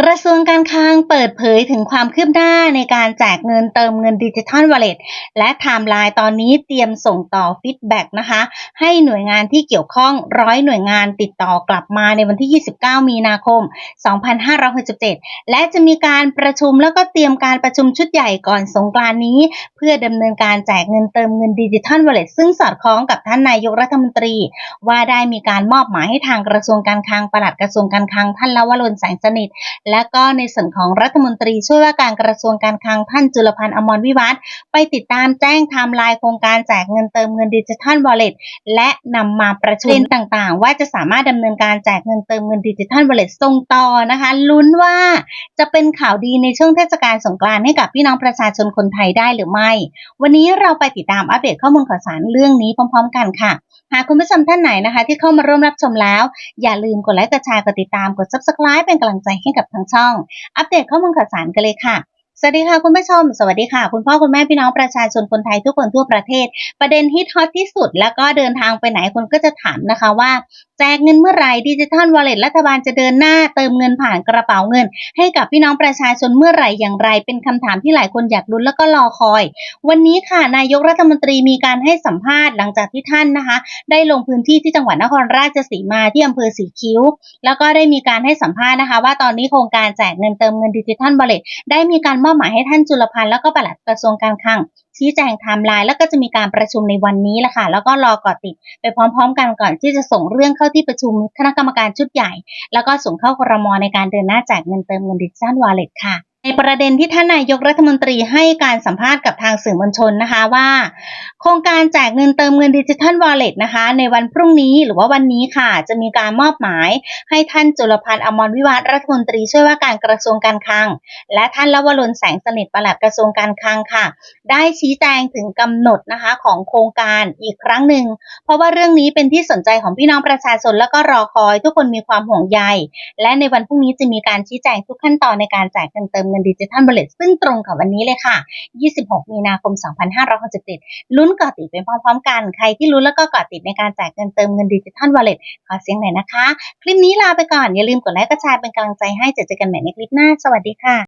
กระทรวงการคลังเปิดเผยถึงความคืบหน้าในการแจกเงินเติมเงินดิจิทัลวอลเล็ตและไทม์ไลน์ตอนนี้เตรียมส่งต่อฟีดแบ็กนะคะ ให้หน่วยงานที่เกี่ยวข้องร้อยหน่วยงานติดต่อกลับมาในวันที่ 29 มีนาคม 2567 และจะมีการประชุมแล้วก็เตรียมการประชุมชุดใหญ่ก่อนสงกรานนี้ เพื่อดำเนินการแจกเงินเติมเงินดิจิทัลวอลเล็ตซึ่งสอดคล้องกับท่านนายกรัฐมนตรี ว่าได้มีการมอบหมายให้ทางกระทรวงการคลังปลัดกระทรวงการคลังท่านละวรนแสงสนิทและก็ในส่วนของรัฐมนตรีช่วยว่าการกระทรวงการคลังท่านจุลพันธ์อมรวิวัฒน์ไปติดตามแจ้งไทม์ไลน์โครงการแจกเงินเติมเงินดิจิทัลวอลเล็ตและนำมาประชุมต่างๆ ว่าจะสามารถดำเนินการแจกเงินเติมเงินดิจิทัลวอลเล็ตส่งต่อนะคะลุ้นว่าจะเป็นข่าวดีในช่วงเทศกาลสงกรานต์ให้กับพี่น้องประชาชนคนไทยได้หรือไม่ วันนี้เราไปติดตามอัปเดตข้อมูลข่าวสารเรื่องนี้พร้อม ๆ กันค่ะหากคุณผู้ชมท่านไหนนะคะ ที่เข้ามาร่วมรับชมแล้ว อย่าลืมกดไลค์กดแชร์กดติดตามกด subscribe เป็นกำลังใจให้กับทางช่อง อัปเดตข้อมูลข่าวสารกันเลยค่ะ สวัสดีค่ะคุณผู้ชม สวัสดีค่ะ คุณพ่อคุณแม่พี่น้องประชาชนคนไทยทุกคนทั่วประเทศ ประเด็นฮิตฮอตที่สุด แล้วก็เดินทางไปไหนคนก็จะถามนะคะว่า แจกเงินเมื่อไหร่ดิจิทัลวอลเล็ตรัฐบาลจะเดินหน้าเติมเงินผ่านกระเป๋าเงิน ให้กับพี่น้องประชาชนเมื่อไหร่อย่างไร เป็นคำถามที่หลายคนอยากลุ้นแล้วก็รอคอย วันนี้ค่ะนายกรัฐมนตรีมีการให้สัมภาษณ์หลังจากที่ท่านนะคะ ได้ลงพื้นที่ที่จังหวัดนครราชสีมาที่อำเภอสีคิ้ว แล้วก็ได้มีการให้สัมภาษณ์นะคะ ว่าตอนนี้โครงการแจกเงินเติมเงินดิจิทัลวอลเล็ตได้มีการมอบหมายให้ท่านจุลพันธ์แล้วก็ปลัดกระทรวงการคลังชี้แจงไทม์ไลน์แล้วก็จะมีการประชุมในวันนี้แหละค่ะ แล้วก็รอก่อติดไปพร้อม ๆ กันก่อนที่จะส่งเรื่องเข้าที่ประชุมคณะกรรมการชุดใหญ่ แล้วก็ส่งเข้าครมในการเดินหน้าแจกเงินเติมเงินดิจิทัลวอลเล็ตค่ะ ในประเด็นที่ท่านนายกรัฐมนตรีให้การสัมภาษณ์กับทางสื่อมวลชนนะคะว่า โครงการแจกเงินเติมเงินดิจิทัลวอลเล็ตนะคะ ในวันพรุ่งนี้หรือว่าวันนี้ค่ะ จะมีการมอบหมาย ให้ท่านจุลพันธ์อมรวิวัฒรัฐมนตรีช่วยว่าการกระทรวงการคลัง และท่านละวรนแสงสนิทปลัดกระทรวงการคลังค่ะ ได้ชี้แจงถึงกำหนดนะคะของโครงการอีกครั้งหนึ่งเพราะว่าเรื่องนี้เป็นที่สนใจของพี่น้องประชาชนแล้วก็รอคอย ทุกคนมีความห่วงใยและในวันพรุ่งนี้จะมีการชี้แจงทุกขั้นตอนในการแจกเงินเติมเงินดิจิทัลวอลเล็ตซึ่งตรงกับวันนี้เลยค่ะ 26 มีนาคม 2567ลุ้นเกาะติดไปพร้อมๆกัน ใครที่ลุ้นแล้วก็เกาะติดในการแจกเงินเติมเงินดิจิทัลวอลเลตขอเสียงหน่อยนะคะ คลิปนี้ลาไปก่อนอย่าลืมกดไลค์กดแชร์เป็นกำลังใจให้เจอกันใหม่ในคลิปหน้า สวัสดีค่ะ